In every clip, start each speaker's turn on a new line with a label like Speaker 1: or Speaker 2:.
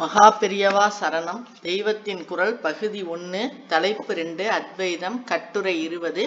Speaker 1: மகா பெரியவா சரணம். தெய்வத்தின் குரல் பகுதி ஒன்று தலைப்பு ரெண்டு அத்வைதம் கட்டுரை இருபது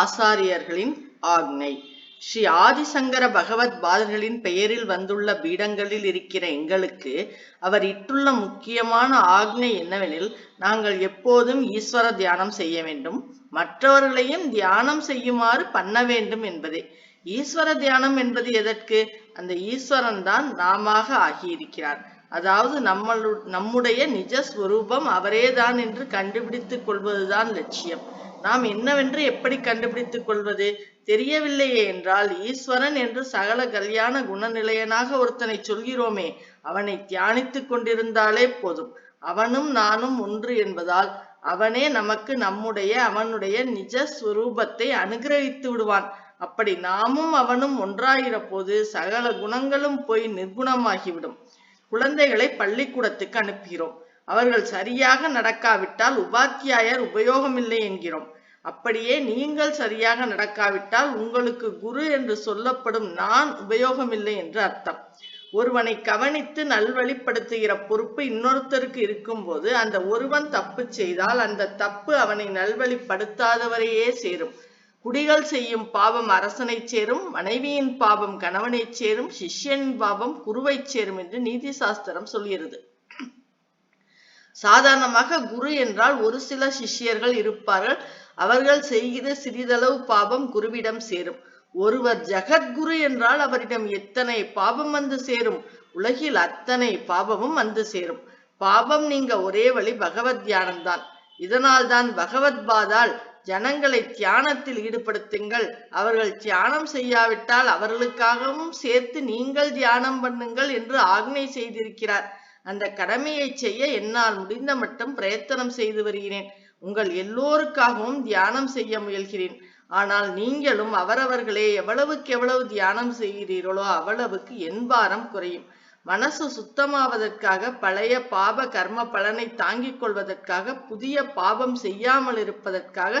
Speaker 1: ஆசாரியர்களின் ஆக்ஞை ஸ்ரீ ஆதிசங்கர பகவத் பாதர்களின் பெயரில் வந்துள்ள பீடங்களில் இருக்கிற எங்களுக்கு அவர் இட்டுள்ள முக்கியமான ஆக்ஞை என்னவெனில் நாங்கள் எப்போதும் ஈஸ்வர தியானம் செய்ய வேண்டும். மற்றவர்களையும் தியானம் செய்யுமாறு பண்ண வேண்டும் என்பதே. ஈஸ்வர தியானம் என்பது எதற்கு? அந்த ஈஸ்வரன் தான் நாமாக ஆகியிருக்கிறார். அதாவது நம்மளு நம்முடைய நிஜ ஸ்வரூபம் அவரேதான் என்று கண்டுபிடித்துக் கொள்வதுதான் லட்சியம். நாம் என்னவென்று எப்படி கண்டுபிடித்துக் கொள்வது? தெரியவில்லையே என்றால் ஈஸ்வரன் என்று சகல கல்யாண குணநிலையனாக ஒருத்தனை சொல்கிறோமே அவனை தியானித்துக் கொண்டிருந்தாலே போதும். அவனும் நானும் ஒன்று என்பதால் அவனே நமக்கு நம்முடைய அவனுடைய நிஜ ஸ்வரூபத்தை அனுகிரகித்து விடுவான். அப்படி நாமும் அவனும் ஒன்றாகிற போது சகல குணங்களும் போய் நிர்குணமாகிவிடும். குழந்தைகளை பள்ளிக்கூடத்துக்கு அனுப்புகிறோம். அவர்கள் சரியாக நடக்காவிட்டால் உபாத்தியாயர் உபயோகமில்லை என்கிறோம். அப்படியே நீங்கள் சரியாக நடக்காவிட்டால் உங்களுக்கு குரு என்று சொல்லப்படும் நான் உபயோகமில்லை என்று அர்த்தம். ஒருவனை கவனித்து நல்வழிப்படுத்துகிற பொறுப்பு இன்னொருத்தருக்கு இருக்கும்போது அந்த ஒருவன் தப்பு செய்தால் அந்த தப்பு அவனை நல்வழிப்படுத்தாதவரையே சேரும். குடிகள் செய்யும் பாவம் அரசனை சேரும் மனைவியின் பாவம் கணவனைச் சேரும் சிஷ்யனின் பாவம் குருவைச் சேரும் என்று நீதி சாஸ்திரம் சொல்கிறது. சாதாரணமாக குரு என்றால் ஒரு சில சிஷ்யர்கள் இருப்பார்கள். அவர்கள் செய்கிற சிறிதளவு பாவம் குருவிடம் சேரும். ஒருவர் ஜெகத்குரு என்றால் அவரிடம் எத்தனை பாவம் வந்து சேரும்? உலகில் அத்தனை பாவமும் வந்து சேரும். பாவம் நீங்க ஒரே வழி பகவத் தியானம்தான். இதனால் தான் பகவத் பாதால் ஜனங்களை தியானத்தில் ஈடுபடுத்துங்கள். அவர்கள் தியானம் செய்யாவிட்டால் அவர்களுக்காகவும் சேர்த்து நீங்கள் தியானம் பண்ணுங்கள் என்று ஆக்னை செய்திருக்கிறார். அந்த கடமையை செய்ய என்னால் முடிந்த மட்டும் பிரயத்தனம் செய்து வருகிறேன். உங்கள் எல்லோருக்காகவும் தியானம் செய்ய முயல்கிறேன். ஆனால் நீங்களும் அவரவர்களே எவ்வளவுக்கு எவ்வளவு தியானம் செய்கிறீர்களோ அவ்வளவுக்கு என் பாரம் குறையும். மனசு சுத்தமாவதற்காக பழைய பாப கர்ம பலனை தாங்கிக் கொள்வதற்காக புதிய பாபம் செய்யாமல் இருப்பதற்காக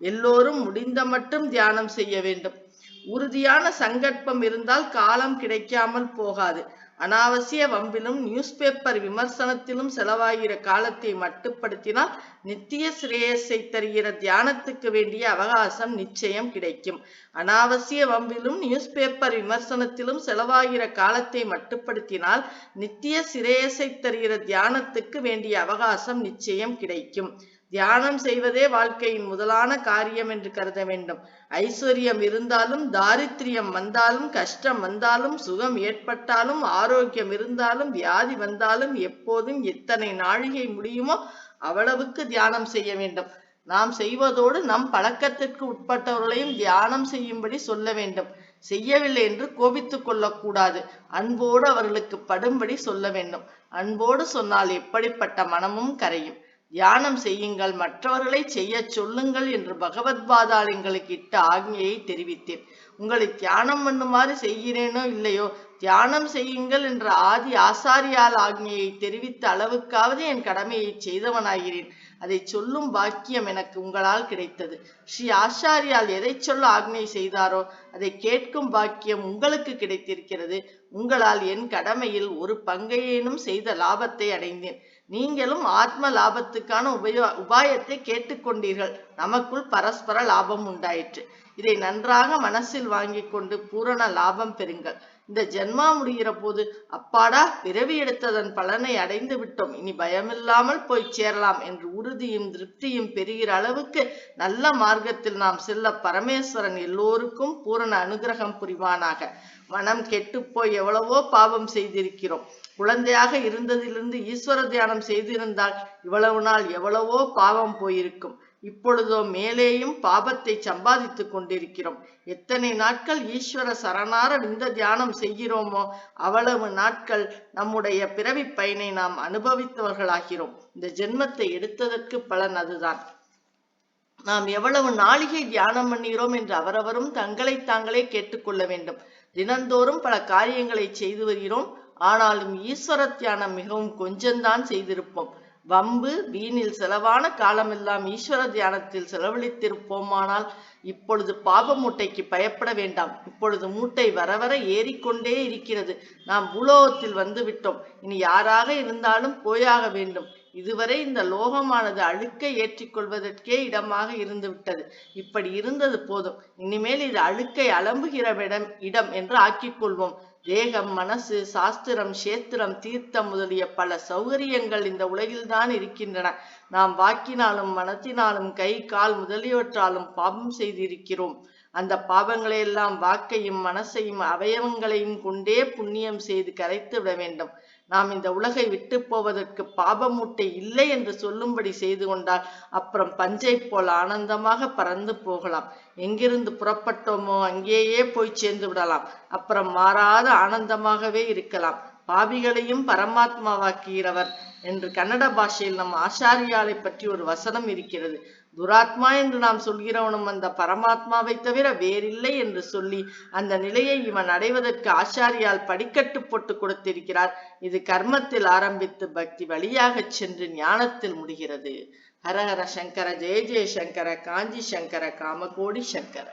Speaker 1: எல்லோரும் முடிந்த மட்டும் தியானம் செய்ய வேண்டும். உறுதியான சங்கற்பம் இருந்தால் காலம் கிடைக்காமல் போகாது. அனாவசிய வம்பிலும் நியூஸ் பேப்பர் விமர்சனத்திலும் செலவாகிற காலத்தை மட்டுப்படுத்தினால் நித்திய சிரேயஸை தருகிற தியானத்துக்கு வேண்டிய அவகாசம் நிச்சயம் கிடைக்கும். அனாவசிய வம்பிலும் நியூஸ் பேப்பர் விமர்சனத்திலும் செலவாகிற காலத்தை மட்டுப்படுத்தினால் நித்திய சிரேயஸை தருகிற தியானத்துக்கு வேண்டிய அவகாசம் நிச்சயம் கிடைக்கும். தியானம் செய்வதே வாழ்க்கையின் முதலான காரியம் என்று கருத வேண்டும். ஐஸ்வர்யம் இருந்தாலும் தாரித்திரியம் வந்தாலும் கஷ்டம் வந்தாலும் சுகம் ஏற்பட்டாலும் ஆரோக்கியம் இருந்தாலும் வியாதி வந்தாலும் எப்போதும் எத்தனை நாழிகை முடியுமோ அவ்வளவுக்கு தியானம் செய்ய வேண்டும். நாம் செய்வதோடு நம் பழக்கத்திற்கு உட்பட்டவர்களையும் தியானம் செய்யும்படி சொல்ல வேண்டும். செய்யவில்லை என்று கோபித்துக் கொள்ளக்கூடாது. அன்போடு அவர்களுக்கு படும்படி சொல்ல வேண்டும். அன்போடு சொன்னால் எப்படிப்பட்ட மனமும் கரையும். தியானம் செய்யுங்கள் மற்றவர்களை செய்ய சொல்லுங்கள் என்று பகவத் பாதால் எங்களுக்கு இட்ட ஆக்ஞையை தெரிவித்தேன். உங்களை தியானம் பண்ணுமாறு செய்கிறேனோ இல்லையோ தியானம் செய்யுங்கள் என்ற ஆதி ஆசாரியால் ஆக்ஞையை தெரிவித்த அளவுக்காவது என் கடமையை செய்தவனாகிறேன். அதை சொல்லும் பாக்கியம் எனக்கு உங்களால் கிடைத்தது. ஸ்ரீ ஆச்சாரியால் எதை சொல்ல ஆக்ஞை செய்தாரோ அதை கேட்கும் பாக்கியம் உங்களுக்கு கிடைத்திருக்கிறது. உங்களால் என் கடமையில் ஒரு பங்கையேனும் செய்த லாபத்தை அடைந்தேன். நீங்களும் ஆத்ம லாபத்துக்கான உபயோ உபாயத்தை கேட்டுக்கொண்டீர்கள். நமக்குள் பரஸ்பர லாபம் உண்டாயிற்று. இதை நன்றாக மனசில் வாங்கி கொண்டு பூரண லாபம் பெறுங்கள். இந்த ஜென்மா முடிகிற போது அப்பாடா பிறவி எடுத்ததன் பலனை அடைந்து விட்டோம். இனி பயமில்லாமல் போய் சேரலாம் என்று உறுதியும் திருப்தியும் பெறுகிற அளவுக்கு நல்ல மார்க்கத்தில் நாம் செல்ல பரமேஸ்வரன் எல்லோருக்கும் பூரண அனுகிரகம் புரிவானாக. மனம் கெட்டுப்போய் எவ்வளவோ பாவம் செய்திருக்கிறோம். குழந்தையாக இருந்ததிலிருந்து ஈஸ்வர தியானம் செய்திருந்தால் இவ்வளவு நாள் எவ்வளவோ பாவம் போயிருக்கும். இப்பொழுதோ மேலேயும் பாபத்தை சம்பாதித்துக் கொண்டிருக்கிறோம். எத்தனை நாட்கள் ஈஸ்வர சரணார விந்த தியானம் செய்கிறோமோ அவ்வளவு நாட்கள் நம்முடைய பிறவி பயனை நாம் அனுபவித்தவர்களாகிறோம். இந்த ஜென்மத்தை எடுத்ததற்கு பலன் அதுதான். நாம் எவ்வளவு நாளிகை தியானம் பண்ணுகிறோம் என்று அவரவரும் தங்களை தாங்களே கேட்டுக்கொள்ள வேண்டும். தினந்தோறும் பல காரியங்களை செய்து வருகிறோம். ஆனாலும் ஈஸ்வர தியானம் மிகவும் கொஞ்சம்தான் செய்திருப்போம். வம்பு வீணில் செலவான காலமெல்லாம் ஈஸ்வர தியானத்தில் செலவழித்திருப்போமானால் இப்பொழுது பாப மூட்டைக்கு பயப்பட வேண்டாம். இப்பொழுது மூட்டை வர வர ஏறிக்கொண்டே இருக்கிறது. நாம் பூலோகத்தில் வந்து விட்டோம். இனி யாராக இருந்தாலும் போயாக வேண்டும். இதுவரை இந்த லோகமானது அழுக்கை ஏற்றிக்கொள்வதற்கே இடமாக இருந்து விட்டது. இப்படி இருந்தது போதும். இனிமேல் இது அழுக்கை அலம்புகிற இடம் இடம் என்று ஆக்கிக் கொள்வோம். தேகம் மனசு சாஸ்திரம் சேத்திரம் தீர்த்தம் முதலிய பல சௌகரியங்கள் இந்த உலகில்தான் இருக்கின்றன. நாம் வாக்கினாலும் மனத்தினாலும் கை கால் முதலியவற்றாலும் பாபம் செய்திருக்கிறோம். அந்த பாவங்களை எல்லாம் வாக்கையும் மனசையும் அவயவங்களையும் கொண்டே புண்ணியம் செய்து கரைத்து விட வேண்டும். நாம் இந்த உலகை விட்டு போவதற்கு பாபமூட்டை இல்லை என்று சொல்லும்படி செய்து கொண்டால் அப்புறம் பஞ்சை போல் ஆனந்தமாக பறந்து போகலாம். எங்கிருந்து புறப்பட்டோமோ அங்கேயே போய் சேர்ந்து விடலாம். அப்புறம் மாறாத ஆனந்தமாகவே இருக்கலாம். பாவிகளையும் பரமாத்மாவாக்குகிறவர் என்று கன்னட பாஷையில் நம் ஆச்சாரியாலை பற்றி ஒரு வசனம் இருக்கிறது. துராத்மா என்று நாம் சொல்கிறவனும் அந்த பரமாத்மாவை தவிர வேறில்லை என்று சொல்லி அந்த நிலையை இவன் அடைவதற்கு ஆச்சாரியால் படிக்கட்டு போட்டு கொடுத்திருக்கிறார். இது கர்மத்தில் ஆரம்பித்து பக்தி வழியாக சென்று ஞானத்தில் முடிகிறது. ஹரஹர சங்கர ஜெய ஜெய சங்கர காஞ்சி சங்கர காமகோடி சங்கர.